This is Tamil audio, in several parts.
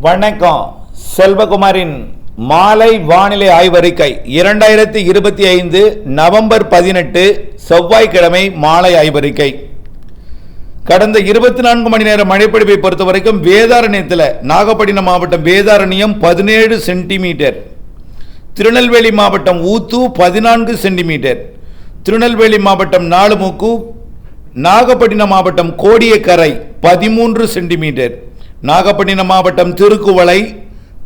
வணக்கம். செல்வகுமாரின் மாலை வானிலை ஆய்வறிக்கை இரண்டாயிரத்தி இருபத்தி ஐந்து நவம்பர் பதினெட்டு செவ்வாய்க்கிழமை மாலை ஆய்வறிக்கை. கடந்த இருபத்தி நான்கு மணி நேர மழைப்பிடிப்பை பொறுத்த வரைக்கும் வேதாரண்யத்தில் நாகப்பட்டினம் மாவட்டம் வேதாரண்யம் பதினேழு சென்டிமீட்டர். திருநெல்வேலி மாவட்டம் ஊத்து பதினான்கு சென்டிமீட்டர். திருநெல்வேலி மாவட்டம் நாலுமுக்கு நாகப்பட்டினம் மாவட்டம் கோடியக்கரை பதிமூன்று சென்டிமீட்டர். நாகப்பட்டினம் மாவட்டம் திருக்குவளை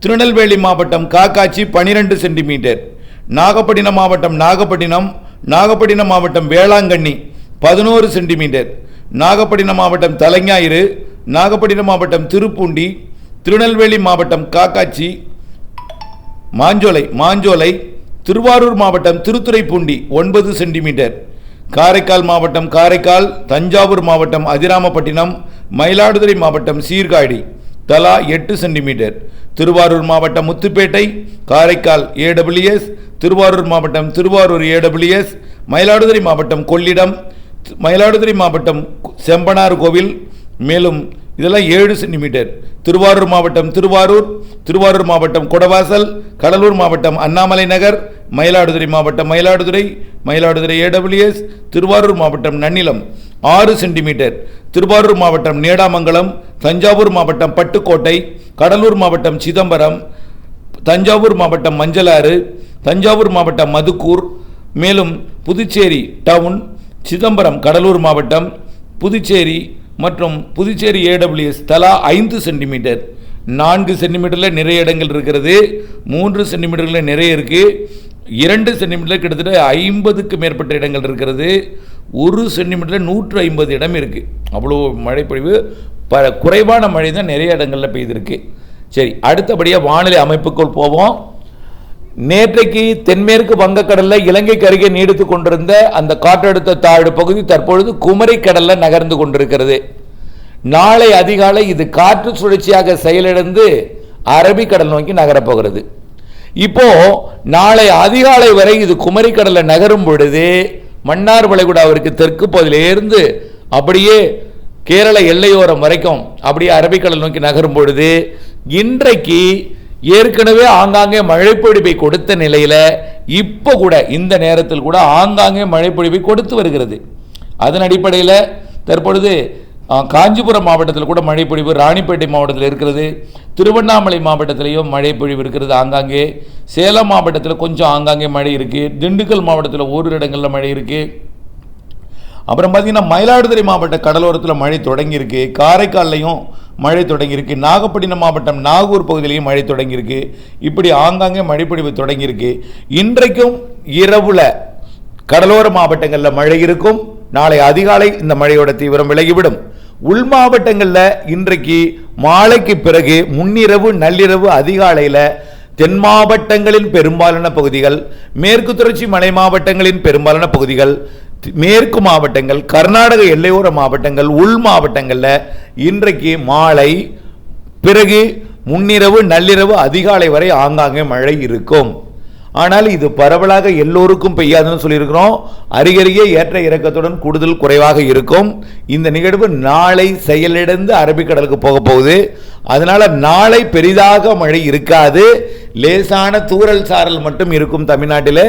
திருநெல்வேலி மாவட்டம் காக்காச்சி பனிரெண்டு சென்டிமீட்டர் நாகப்பட்டினம் மாவட்டம் நாகப்பட்டினம் நாகப்பட்டினம் மாவட்டம் வேளாங்கண்ணி பதினோரு சென்டிமீட்டர் நாகப்பட்டினம் மாவட்டம் தலைஞாயிறு நாகப்பட்டினம் மாவட்டம் திருப்பூண்டி திருநெல்வேலி மாவட்டம் காக்காச்சி மாஞ்சோலை மாஞ்சோலை திருவாரூர் மாவட்டம் திருத்துறைப்பூண்டி ஒன்பது சென்டிமீட்டர் காரைக்கால் மாவட்டம் காரைக்கால் தஞ்சாவூர் மாவட்டம் அதிராமப்பட்டினம் மயிலாடுதுறை மாவட்டம் சீர்காழி தலா எட்டு சென்டிமீட்டர். திருவாரூர் மாவட்டம் முத்துப்பேட்டை காரைக்கால் ஏடபிள்யூஎஸ் திருவாரூர் மாவட்டம் திருவாரூர் ஏடபிள்யூஎஸ் மயிலாடுதுறை மாவட்டம் கொள்ளிடம் மயிலாடுதுறை மாவட்டம் செம்பனார் கோவில். மேலும் இதெல்லாம் ஏழு சென்டிமீட்டர். திருவாரூர் மாவட்டம் திருவாரூர் திருவாரூர் மாவட்டம் கொடவாசல் கடலூர் மாவட்டம் அண்ணாமலை நகர் மயிலாடுதுறை மாவட்டம் மயிலாடுதுறை மயிலாடுதுறை ஏடபிள்யூஎஸ் திருவாரூர் மாவட்டம் நன்னிலம் ஆறு சென்டிமீட்டர். திருவாரூர் மாவட்டம் நேடாமங்கலம் தஞ்சாவூர் மாவட்டம் பட்டுக்கோட்டை கடலூர் மாவட்டம் சிதம்பரம் தஞ்சாவூர் மாவட்டம் மஞ்சளாறு தஞ்சாவூர் மாவட்டம் மதுக்கூர் மேலும் புதுச்சேரி டவுன் சிதம்பரம் கடலூர் மாவட்டம் புதுச்சேரி மற்றும் புதுச்சேரி ஏடபிள்யூஎஸ் தலா ஐந்து சென்டிமீட்டர். நான்கு சென்டிமீட்டரில் நிறைய இடங்கள் இருக்கிறது. மூன்று சென்டிமீட்டரில் நிறைய இருக்குது இரண்டு சென்டிமீட்டரில் கிட்டத்தட்ட ஐம்பதுக்கு மேற்பட்ட இடங்கள் இருக்கிறது. ஒரு சென்டிமீட்டரில் நூற்று ஐம்பது இடம் இருக்குது அவ்வளோ மழைப்பொழிவு. ப குறைவான மழை தான் நிறைய இடங்களில் பெய்திருக்கு. சரி அடுத்தபடியாக வானிலை அமைப்புக்குள் போவோம். நேற்றைக்கு தென்மேற்கு வங்கக்கடலில் இலங்கைக்கு அருகே நீடித்து கொண்டிருந்த அந்த காற்றழுத்த தாழ்வு பகுதி தற்பொழுது குமரி கடலில் நகர்ந்து கொண்டிருக்கிறது. நாளை அதிகாலை இது காற்று சுழற்சியாக செயலிழந்து அரபிக்கடல் நோக்கி நகரப்போகிறது இப்போ நாளை அதிகாலை வரை இது குமரி கடல்ல நகரும் பொழுது மன்னார் வளைகுடாவிற்கு தெற்கு பகுதியிலிருந்து அப்படியே கேரள எல்லையோரம் வரைக்கும் அப்படியே அரபிக்கடல் நோக்கி நகரும் பொழுது இன்றைக்கு ஏற்கனவே ஆங்காங்கே மழைப்பொழிவை கொடுத்த நிலையில் இப்போ கூட இந்த நேரத்தில் கூட ஆங்காங்கே மழைப்பொழிவை கொடுத்து வருகிறது. அதன் அடிப்படையில் தற்பொழுது காஞ்சிபுரம் மாவட்டத்தில் கூட மழைப்பொழிவு ராணிப்பேட்டை மாவட்டத்தில் இருக்கிறது திருவண்ணாமலை மாவட்டத்திலையும் மழைப்பொழிவு இருக்கிறது ஆங்காங்கே சேலம் மாவட்டத்தில் கொஞ்சம் ஆங்காங்கே மழை இருக்குது திண்டுக்கல் மாவட்டத்தில் ஓரிரு இடங்களில் மழை இருக்குது அப்புறம் பார்த்தீங்கன்னா மயிலாடுதுறை மாவட்ட கடலோரத்தில் மழை தொடங்கியிருக்கு. காரைக்கால்லையும் மழை தொடங்கியிருக்கு. நாகப்பட்டினம் மாவட்டம் நாகூர் பகுதியிலையும் மழை தொடங்கியிருக்கு. இப்படி ஆங்காங்கே மழைப்பொழிவு தொடங்கியிருக்கு. இன்றைக்கும் இரவுல கடலோர மாவட்டங்களில் மழை இருக்கும். நாளை அதிகாலை இந்த மழையோட தீவிரம் விலகிவிடும். உள் மாவட்டங்களில் இன்றைக்கு மாலைக்கு பிறகு முன்னிரவு நள்ளிரவு அதிகாலையில் தென் மாவட்டங்களின் பெரும்பாலான பகுதிகள் மேற்கு தொடர்ச்சி மலை மாவட்டங்களின் பெரும்பாலான பகுதிகள் மேற்கு மாவட்டங்கள் கர்நாடக எல்லையோர மாவட்டங்கள் உள் மாவட்டங்களில் இன்றைக்கு மாலை பிறகு முன்னிரவு நள்ளிரவு அதிகாலை வரை ஆங்காங்கே மழை இருக்கும். ஆனால் இது பரவலாக எல்லோருக்கும் பெய்யாதுன்னு சொல்லியிருக்கிறோம். அருகருகே ஏற்ற இறக்கத்துடன் கூடுதல் குறைவாக இருக்கும். இந்த நிகழ்வு நாளை செயலிழந்து அரபிக்கடலுக்கு போக போகுது. அதனால் நாளை பெரிதாக மழை இருக்காது. லேசான தூறல் சாரல் மட்டும் இருக்கும் தமிழ்நாட்டில்.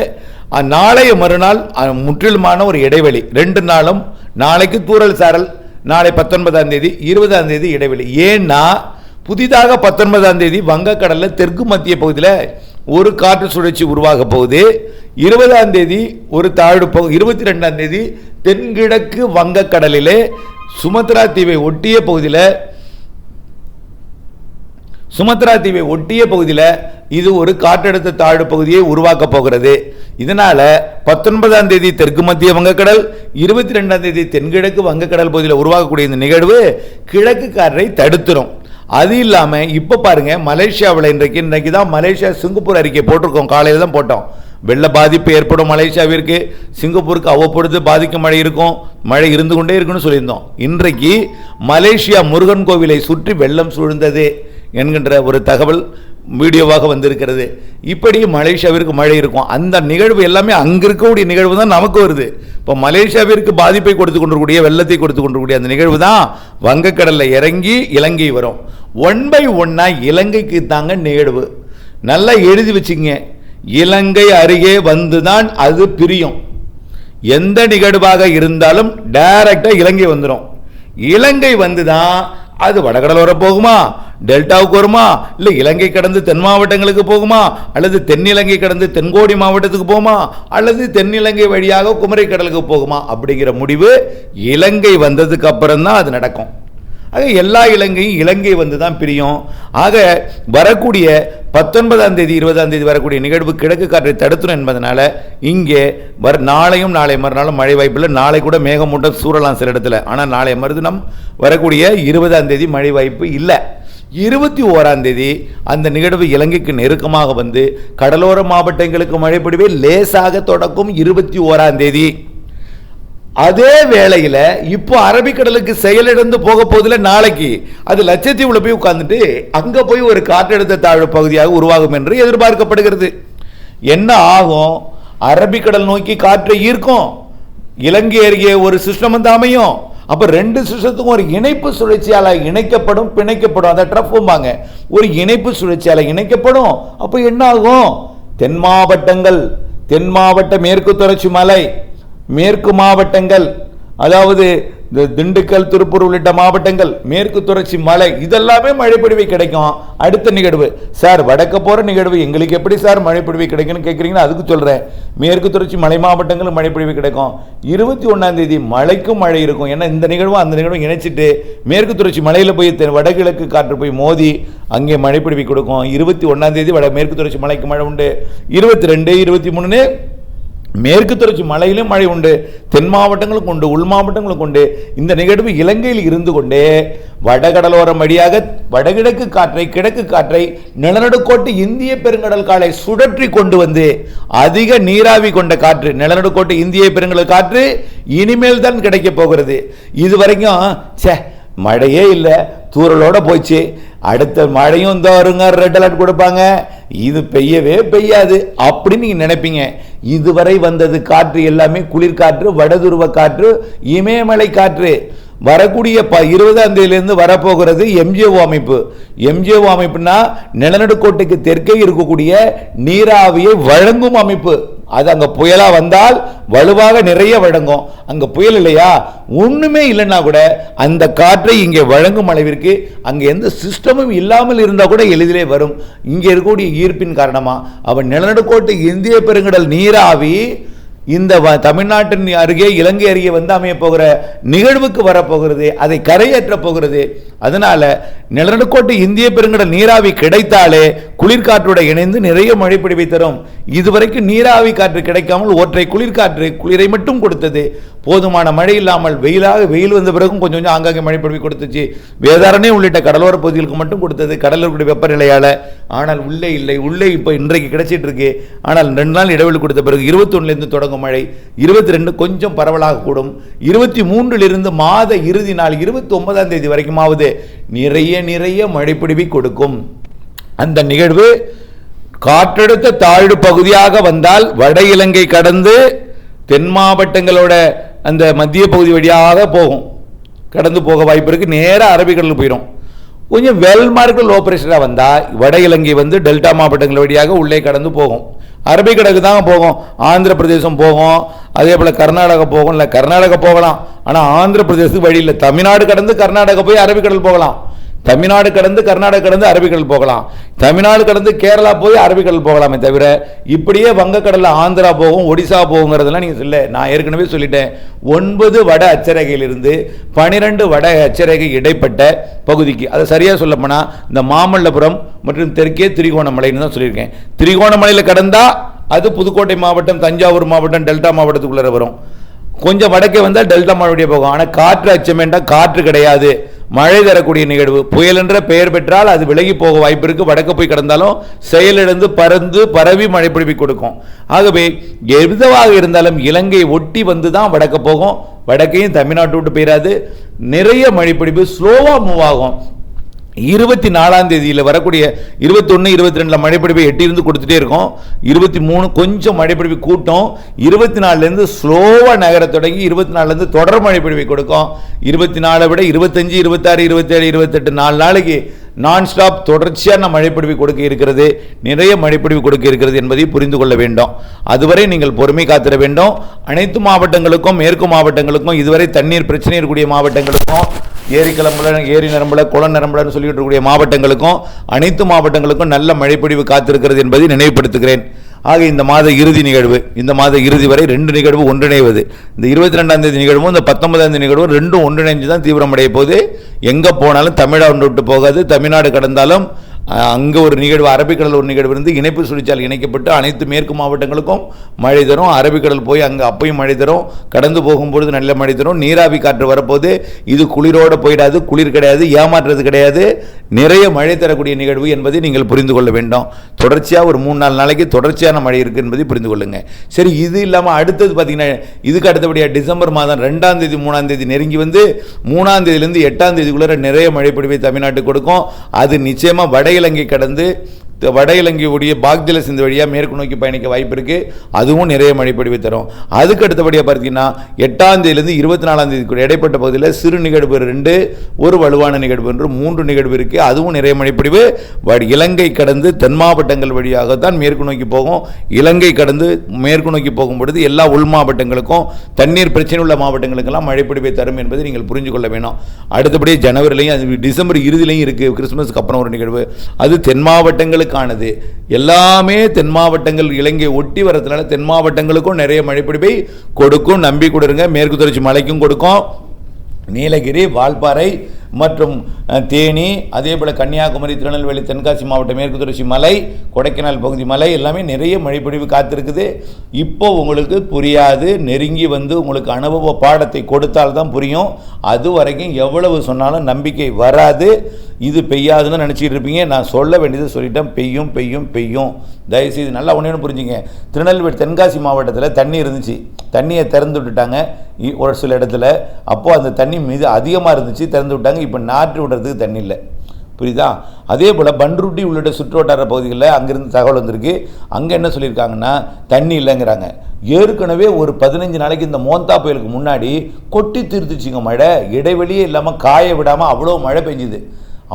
நாளைய மறுநாள் முற்றிலுமான ஒரு இடைவெளி. ரெண்டு நாளும் நாளைக்கு தூறல் சாரல் நாளை பத்தொன்பதாம் தேதி இருபதாம் தேதி இடைவெளி. ஏன்னா புதிதாக பத்தொன்பதாம் தேதி வங்கக்கடலில் தெற்கு மத்திய பகுதியில் ஒரு காற்று சுழற்சி உருவாக போகுது. இருபதாம் தேதி ஒரு தாழ்வு பகு இருபத்தி ரெண்டாம் தேதி தென்கிழக்கு வங்கக்கடலிலே சுமத்ரா தீவை ஒட்டிய பகுதியில் சுமத்ரா தீவை ஒட்டிய பகுதியில் இது ஒரு காற்றழுத்த தாழ்வு பகுதியை உருவாக்கப் போகிறது. இதனால் பத்தொன்பதாம் தேதி தெற்கு மத்திய வங்கக்கடல் இருபத்தி ரெண்டாம் தேதி தென்கிழக்கு வங்கக்கடல் பகுதியில் உருவாக்கக்கூடிய இந்த நிகழ்வு கிழக்கு காற்றை தடுத்துரும். அது இல்லாமல் இப்போ பாருங்க மலேசியாவில் இன்றைக்கு இன்றைக்கு தான் மலேசியா சிங்கப்பூர் அறிக்கை போட்டிருக்கோம். காலையில் தான் போட்டோம். வெள்ள பாதிப்பு ஏற்படும் மலேசியாவிற்கு. சிங்கப்பூருக்கு அவ்வப்பொழுது பாதிக்கும் மழை இருக்கும். மழை இருந்து கொண்டே இருக்குன்னு சொல்லியிருந்தோம். இன்றைக்கு மலேசியா முருகன் கோவிலை சுற்றி வெள்ளம் சூழ்ந்தது என்கின்ற ஒரு தகவல் வீடியோவாக வந்திருக்கிறது. இப்படி மலேசியாவிற்கு மழை இருக்கும். அந்த நிகழ்வு எல்லாமே அங்கே இருக்கக்கூடிய நிகழ்வு தான் நமக்கு வருது. இப்போ மலேசியாவிற்கு பாதிப்பை கொடுத்து கொண்டிருக்கூடிய வெள்ளத்தை கொடுத்து கொண்டிருக்கூடிய அந்த நிகழ்வு தான் வங்கக்கடலில் இறங்கி இலங்கை வரும். ஒன் பை ஒன்னாக இலங்கைக்கு தாங்க நிகழ்வு. நல்லா எழுதி வச்சுங்க. இலங்கை அருகே வந்துதான் அது பிரியும். எந்த நிகழ்வாக இருந்தாலும் டைரக்டாக இலங்கை வந்துடும் இலங்கை வந்து தான் அது வடகடலோர போகுமா? டெல்டாவுக்கு வருமா? இல்லை இலங்கை கடந்து தென் மாவட்டங்களுக்கு போகுமா? அல்லது தென்னிலங்கை கடந்து தென்கோடி மாவட்டத்துக்கு போகுமா? அல்லது தென்னிலங்கை வழியாக குமரி கடலுக்கு போகுமா? அப்படிங்கிற முடிவு இலங்கை வந்ததுக்கு அப்புறம் தான் அது நடக்கும். ஆக எல்லா இலங்கையும் இலங்கை வந்து தான் பிரியும். ஆக வரக்கூடிய பத்தொன்பதாம் தேதி இருபதாம் தேதி வரக்கூடிய நிகழ்வு கிழக்கு காற்றை தடுத்துடும் என்பதனால இங்கே வர நாளையும் நாளை மறுநாளும் மழை வாய்ப்பில்லை நாளை கூட மேகமூட்டம் சூழலாம் சில இடத்துல. ஆனால் நாளை மறுதினம் வரக்கூடிய இருபதாம் தேதி மழை வாய்ப்பு இல்லை. இருபத்தி ஓராம் தேதி அந்த நிகழ்வு இலங்கைக்கு நெருக்கமாக வந்து கடலோர மாவட்டங்களுக்கு மழை லேசாக தொடக்கும் இருபத்தி ஓராம் தேதி. அதே வேளையில் இப்போ அரபிக்கடலுக்கு செயலிழந்து போக போதில் நாளைக்கு அது லட்சத்தீவில் போய் உட்காந்துட்டு அங்கே போய் ஒரு காற்றழுத்த தாழ்வு பகுதியாக உருவாகும் என்று எதிர்பார்க்கப்படுகிறது. என்ன ஆகும்? அரபிக்கடல் நோக்கி காற்றை ஈர்க்கும். இலங்கை அருகே ஒரு சிஸ்டம் வந்து அமையும். அப்போ ரெண்டு சிஸ்டத்துக்கும் ஒரு இணைப்பு சுழற்சியால இணைக்கப்படும் பிணைக்கப்படும். அதை ட்ரஃப்ம்பாங்க ஒரு இணைப்பு சுழற்சியால் இணைக்கப்படும். அப்போ என்ன ஆகும் தென் மாவட்டங்கள் தென் மாவட்ட மேற்கு தொடர்ச்சி மலை மேற்கு மாவட்டங்கள் அதாவது இந்த திண்டுக்கல் திருப்பூர் உள்ளிட்ட மாவட்டங்கள் மேற்கு தொடர்ச்சி மலை இதெல்லாமே மழைப்பொழிவு கிடைக்கும். அடுத்த நிகழ்வு. சார் வடக்க போகிற நிகழ்வு எங்களுக்கு எப்படி சார் மழைப்பொழிவு கிடைக்கும்னு கேட்குறீங்கன்னா அதுக்கு சொல்கிறேன் மேற்கு தொடர்ச்சி மலை மாவட்டங்களும் மழைப்பொழிவு கிடைக்கும். இருபத்தி ஒன்றாம் தேதி மழைக்கும் மழை இருக்கும். ஏன்னா இந்த நிகழ்வும் அந்த நிகழ்வும் இணைச்சிட்டு மேற்கு தொடர்ச்சி மலையில் போய் தென் வடகிழக்கு காற்று போய் மோதி அங்கே மழைப்பொழிவு கொடுக்கும். இருபத்தி ஒன்றாம் தேதி வட மேற்கு தொடர்ச்சி மலைக்கு மழை உண்டு. இருபத்தி ரெண்டு இருபத்தி மூணுன்னு மேற்கு தொடர்ச்சி மலையிலும் மழை உண்டு தென் மாவட்டங்களும் உண்டு உள் மாவட்டங்களும் உண்டு. இந்த நிகழ்வு இலங்கையில் இருந்து கொண்டே வடகடலோரம் வழியாக வடகிழக்கு காற்றை கிழக்கு காற்றை நிலநடுக்கோட்டு இந்திய பெருங்கடல் காலை சுழற்றி கொண்டு வந்து அதிக நீராவி கொண்ட காற்று நிலநடுக்கோட்டு இந்திய பெருங்கடல் காற்று இனிமேல் தான் கிடைக்க போகிறது. இது வரைக்கும் ச்சே மழையே இல்லை தூரலோட போச்சு. அடுத்த மழையும் இந்த வருங்க ரெட் அலர்ட் கொடுப்பாங்க. இது பெய்யவே பெய்யாது அப்படின்னு நீங்க நினைப்பீங்க. இதுவரை வந்தது காற்று எல்லாமே குளிர்காற்று வடதுருவ காற்று இமயமலை காற்று. வரக்கூடிய ப இருபதாம் தேதியிலேருந்து வரப்போகிறது எம்ஜிஓ அமைப்பு. எம்ஜிஓ அமைப்புனா நிலநடுக்கோட்டுக்கு தெற்கே இருக்கக்கூடிய நீராவியை வழங்கும் அமைப்பு. அது அங்கே புயலாக வந்தால் வலுவாக நிறைய வழங்கும். அங்கே புயல் இல்லையா? ஒன்றுமே இல்லைன்னா கூட அந்த காற்றை இங்கே வழங்கும் அளவிற்கு அங்கே எந்த சிஸ்டமும் இல்லாமல் இருந்தால் கூட எளிதிலே வரும். இங்கே இருக்கக்கூடிய ஈர்ப்பின் காரணமாக அவன் நிலநடுக்கோட்டு இந்திய பெருங்கடல் நீராவி இந்த வ- தமிழ்நாட்டின் அருகே இலங்கை அருகே வந்து அமைய போகிற நிகழ்வுக்கு வரப்போகிறது அதை கரையேற்ற போகிறது. அதனால நிலநடுக்கோட்டு இந்திய பெருங்கடல் நீராவி கிடைத்தாலே குளிர்காற்றோட இணைந்து நிறைய மழை பிடிவை தரும். இதுவரைக்கும் நீராவி காற்று கிடைக்காமல் ஒற்றை குளிர்காற்று குளிரை மட்டும் கொடுத்தது. போதுமான மழை இல்லாமல் வெயிலாக வெயில் வந்த பிறகும் கொஞ்சம் கொஞ்சம் ஆங்காங்கே மழை பொழிவை கொடுத்துச்சு. வேதாரணை உள்ளிட்ட கடலோர பகுதிகளுக்கு மட்டும் கொடுத்தது கடலுடைய வெப்பநிலையால். ஆனால் உள்ளே இல்லை. உள்ளே இப்போ இன்றைக்கு கிடைச்சிட்டு இருக்கு. ஆனால் ரெண்டு நாள் இடைவெளி கொடுத்த பிறகு இருபத்தொன்னுலேருந்து தொடங்கும் மழை. இருபத்தி ரெண்டு கொஞ்சம் பரவலாக கூடும். இருபத்தி மூன்றிலிருந்து மாத இறுதி நாள் இருபத்தி ஒன்பதாம் தேதி வரைக்குமாவது நிறைய நிறைய மழைப்பிடிவை கொடுக்கும். அந்த நிகழ்வு காற்றழுத்த தாழ்வு பகுதியாக வந்தால் வட இலங்கை கடந்து தென் மாவட்டங்களோட அந்த மத்திய பகுதி வழியாக போகும். கடந்து போக வாய்ப்பு இருக்குது நேராக அரபிக்கடலுக்கு போயிடும் கொஞ்சம் வெல் மார்க்கு லோ ப்ரெஷராக வந்தால் வட இலங்கை வந்து டெல்டா மாவட்டங்கள் வழியாக உள்ளே கடந்து போகும். அரபிக்கடலுக்கு தான் போகும். ஆந்திர பிரதேசம் போகும். அதே போல் கர்நாடகா போகும். இல்லை கர்நாடகா போகலாம். ஆனால் ஆந்திர பிரதேசத்துக்கு வழியில் தமிழ்நாடு கடந்து கர்நாடகா போய் அரபிக்கடல் போகலாம். தமிழ்நாடு கடந்து கர்நாடகா கடந்து அரபிக்கடல் போகலாம். தமிழ்நாடு கடந்து கேரளா போய் அரபிக்கடல் போகலாமே தவிர இப்படியே வங்கக்கடலில் ஆந்திரா போகும் ஒடிசா போகுங்கிறதெல்லாம் நீங்கள் சொல்ல நான் ஏற்கனவே சொல்லிட்டேன். ஒன்பது வட அச்சரகையிலிருந்து பனிரெண்டு வட அச்சரேகை இடைப்பட்ட பகுதிக்கு அதை சரியாக சொல்லப்போனால் இந்த மாமல்லபுரம் மற்றும் தெற்கே திரிகோணமலைன்னு தான் சொல்லியிருக்கேன். திரிகோணமலையில் கடந்தால் அது புதுக்கோட்டை மாவட்டம் தஞ்சாவூர் மாவட்டம் டெல்டா மாவட்டத்துக்குள்ளே வரும். கொஞ்சம் வடக்கே வந்தால் டெல்டா மாவட்டம் போகும். ஆனால் காற்று அச்சமேண்டா காற்று கிடையாது. மழை தரக்கூடிய நிகழ்வு. புயல் என்ற பெயர் பெற்றால் அது விலகி போக வாய்ப்பு இருக்குது வடக்கு போய் கிடந்தாலும் செயலிழந்து பறந்து பரவி மழை பிடிப்பி கொடுக்கும். ஆகவே எதுவாக இருந்தாலும் இலங்கை ஒட்டி வந்து தான் வடக்க போகும். வடக்கையும் தமிழ்நாட்டு விட்டு போயிடாது நிறைய மழை பிடிப்பு ஸ்லோவாக மூவ் ஆகும். இருபத்தி நாலாம் தேதியில் வரக்கூடிய இருபத்தொன்று இருபத்தி ரெண்டில் மழைப்பிடிப்பை எட்டியிருந்து கொடுத்துட்டே இருக்கோம். இருபத்தி மூணு கொஞ்சம் மழைப்பிடிப்பு கூட்டம். இருபத்தி நாலுலேருந்து ஸ்லோவாக நகர தொடங்கி இருபத்தி நாலுலேருந்து தொடர் மழைப்பிடிப்பை கொடுக்கும். இருபத்தி நாலை விட இருபத்தஞ்சு இருபத்தாறு இருபத்தேழு இருபத்தெட்டு நாலு நாளைக்கு நான் ஸ்டாப் தொடர்ச்சியான மழைப்பிடிப்பு கொடுக்க இருக்கிறது. நிறைய மழைப்பிடிப்பு கொடுக்க இருக்கிறது என்பதை புரிந்து கொள்ள வேண்டும். அதுவரை நீங்கள் பொறுமை காத்திட வேண்டும். அனைத்து மாவட்டங்களுக்கும் மேற்கு மாவட்டங்களுக்கும் இதுவரை தண்ணீர் பிரச்சனை இருக்கக்கூடிய மாவட்டங்களுக்கும் ஏரி கிளம்புல ஏரி நிரம்பல குளம் நிரம்பலன்னு சொல்லிட்டு இருக்கக்கூடிய மாவட்டங்களுக்கும் அனைத்து மாவட்டங்களுக்கும் நல்ல மழைப்பொழிவு காத்திருக்கிறது என்பதை நினைவுபடுத்துகிறேன். ஆக இந்த மாத இறுதி நிகழ்வு இந்த மாத இறுதி வரை ரெண்டு நிகழ்வு ஒன்றிணைவது. இந்த இருபத்தி ரெண்டாம் தேதி நிகழ்வும் இந்த பத்தொன்பதாம் தேதி நிகழ்வும் ரெண்டும் ஒன்றிணைஞ்சு தான் தீவிரமடைய போது எங்கே போனாலும் தமிழ்நாடு விட்டு போகாது. தமிழ்நாடு கடந்தாலும் அங்கே ஒரு நிகழ்வு அரபிக்கடல் ஒரு நிகழ்வு இருந்து இணைப்பு சுழிச்சால் இணைக்கப்பட்டு அனைத்து மேற்கு மாவட்டங்களுக்கும் மழை தரும். அரபிக்கடல் போய் அங்கே அப்பையும் மழை தரும். கடந்து போகும்பொழுது நல்ல மழை தரும். நீராவி காற்று வரப்போது இது குளிரோடு போயிடாது குளிர் கிடையாது ஏமாற்றுறது கிடையாது. நிறைய மழை தரக்கூடிய நிகழ்வு என்பதை நீங்கள் புரிந்து கொள்ள வேண்டும். தொடர்ச்சியாக ஒரு மூணு நாலு நாளைக்கு தொடர்ச்சியான மழை இருக்குது என்பதை புரிந்து கொள்ளுங்க. சரி இது இல்லாமல் அடுத்தது பார்த்தீங்கன்னா இதுக்கு அடுத்தபடியாக டிசம்பர் மாதம் ரெண்டாம் தேதி மூணாம் தேதி நெருங்கி வந்து மூணாம் தேதியிலேருந்து எட்டாம் தேதிக்குள்ளே நிறைய மழை பொழிவை தமிழ்நாட்டுக்கு கொடுக்கும். அது நிச்சயமாக வட இலங்கை கடந்து வட இலங்கையுடைய பாக்தில சிந்து வழியாக மேற்கு நோக்கி பயணிக்க வாய்ப்பு இருக்குது அதுவும் நிறைய மழைப்பொழிவு தரும். அதுக்கு அடுத்தபடியாக பார்த்தீங்கன்னா எட்டாம் தேதியிலேருந்து இருபத்தி நாலாம் தேதி இடைப்பட்ட பகுதியில் சிறு நிகழ்வு ரெண்டு ஒரு வலுவான நிகழ்வு என்று மூன்று நிகழ்வு இருக்குது அதுவும் நிறைய மழைப்பொழிவு. இலங்கை கடந்து தென் மாவட்டங்கள் வழியாகத்தான் மேற்கு நோக்கி போகும். இலங்கை கடந்து மேற்கு நோக்கி போகும் பொழுது எல்லா உள் மாவட்டங்களுக்கும் தண்ணீர் பிரச்சனை உள்ள மாவட்டங்களுக்கெல்லாம் மழைப்பொழிவை தரும் என்பதை நீங்கள் புரிஞ்சு கொள்ள வேணும். அடுத்தபடி ஜனவரிலையும் டிசம்பர் இறுதியிலையும் இருக்குது கிறிஸ்துமஸ்க்கு அப்புறம் ஒரு நிகழ்வு. அது தென் மாவட்டங்களுக்கு காணுது. எல்லாமே தென் மாவட்டங்கள் இலங்கை ஒட்டி வரதுனால தென் மாவட்டங்களுக்கும் நிறைய மழைப்பிடிப்பை கொடுக்கும். நம்பி கொடுங்க மேற்கு தொடர்ச்சி மலைக்கும் கொடுக்கும். நீலகிரி வால்பாறை மற்றும் தேனி அதே போல் கன்னியாகுமரி திருநெல்வேலி தென்காசி மாவட்டம் மேற்கு தொடர்ச்சி மலை கொடைக்கானல் பகுதி மலை எல்லாமே நிறைய மழைப்பொழிவு காத்திருக்குது. இப்போ உங்களுக்கு புரியாது நெருங்கி வந்து உங்களுக்கு அனுபவ பாடத்தை கொடுத்தால் தான் புரியும். அது வரைக்கும் எவ்வளவு சொன்னாலும் நம்பிக்கை வராது. இது பெய்யாதுன்னு நினச்சிட்டு இருப்பீங்க. நான் சொல்ல வேண்டியது சொல்லிட்டேன். பெய்யும் பெய்யும் பெய்யும். தயவுசெய்து நல்லா ஒன்றே புரிஞ்சுங்க. திருநெல்வேலி தென்காசி மாவட்டத்தில் தண்ணி இருந்துச்சு. தண்ணியை திறந்து விட்டுட்டாங்க. ஒரு சில இடத்துல. அப்போது அந்த தண்ணி மீது அதிகமாக இருந்துச்சு திறந்து விட்டாங்க. இப்போ நாற்று விடுறதுக்கு தண்ணி இல்லை. புரியுதா? அதே போல் பன்ருட்டி உள்ளிட்ட சுற்றுவட்டார பகுதிகளில் அங்கேருந்து தகவல் வந்திருக்கு. அங்கே என்ன சொல்லியிருக்காங்கன்னா தண்ணி இல்லைங்கிறாங்க. ஏற்கனவே ஒரு பதினஞ்சு நாளைக்கு இந்த மோந்தா புயலுக்கு முன்னாடி கொட்டி திருத்துச்சிங்க மழை. இடைவெளியே இல்லாமல் காய விடாமல் அவ்வளோ மழை பெஞ்சுது.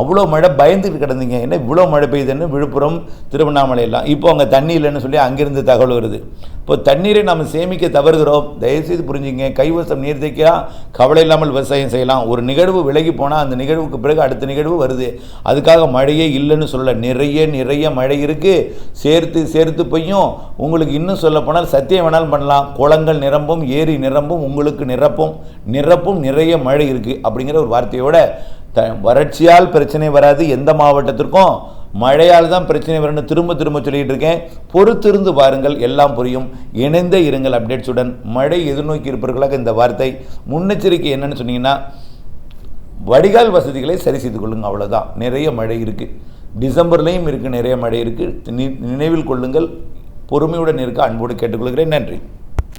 அவ்வளோ மழை பயந்துட்டு கிடந்தீங்க. என்ன இவ்வளோ மழை பெய்யுதுன்னு விழுப்புரம் திருவண்ணாமலை எல்லாம். இப்போ அங்கே தண்ணி இல்லைன்னு சொல்லி அங்கேருந்து தகவல் வருது. இப்போ தண்ணீரை நம்ம சேமிக்க தவறுகிறோம். தயவுசெய்து புரிஞ்சுங்க. கைவசம் நீர் தைக்கலாம் கவலை இல்லாமல் விவசாயம் செய்யலாம். ஒரு நிகழ்வு விலகி போனால் அந்த நிகழ்வுக்கு பிறகு அடுத்த நிகழ்வு வருது. அதுக்காக மழையே இல்லைன்னு சொல்ல நிறைய நிறைய மழை இருக்குது சேர்த்து சேர்த்து பெய்யும். உங்களுக்கு இன்னும் சொல்ல போனால் சத்தியம் வேணாலும் பண்ணலாம். குளங்கள் நிரம்பும் ஏரி நிரம்பும் உங்களுக்கு நிரப்பும். நிரப்பும் நிறைய மழை இருக்குது அப்படிங்கிற ஒரு வார்த்தையோட த வறட்சியால் பிரச்சனை வராது எந்த மாவட்டத்திற்கும். மழையால் தான் பிரச்சனை வரும்னு திரும்ப திரும்ப சொல்லிகிட்டு இருக்கேன். பொறுத்திருந்து பாருங்கள் எல்லாம் புரியும். இணைந்த இருங்கள் அப்டேட்ஸுடன். மழை எதிர்நோக்கி இருப்பவர்களாக இந்த வார்த்தை. முன்னெச்சரிக்கை என்னன்னு சொன்னீங்கன்னா வடிகால் வசதிகளை சரி செய்து கொள்ளுங்கள் அவ்வளோதான் நிறைய மழை இருக்குது டிசம்பர்லேயும் இருக்குது நிறைய மழை இருக்குது நினைவில் கொள்ளுங்கள். பொறுமையுடன் இருக்க அன்போடு கேட்டுக்கொள்கிறேன். நன்றி.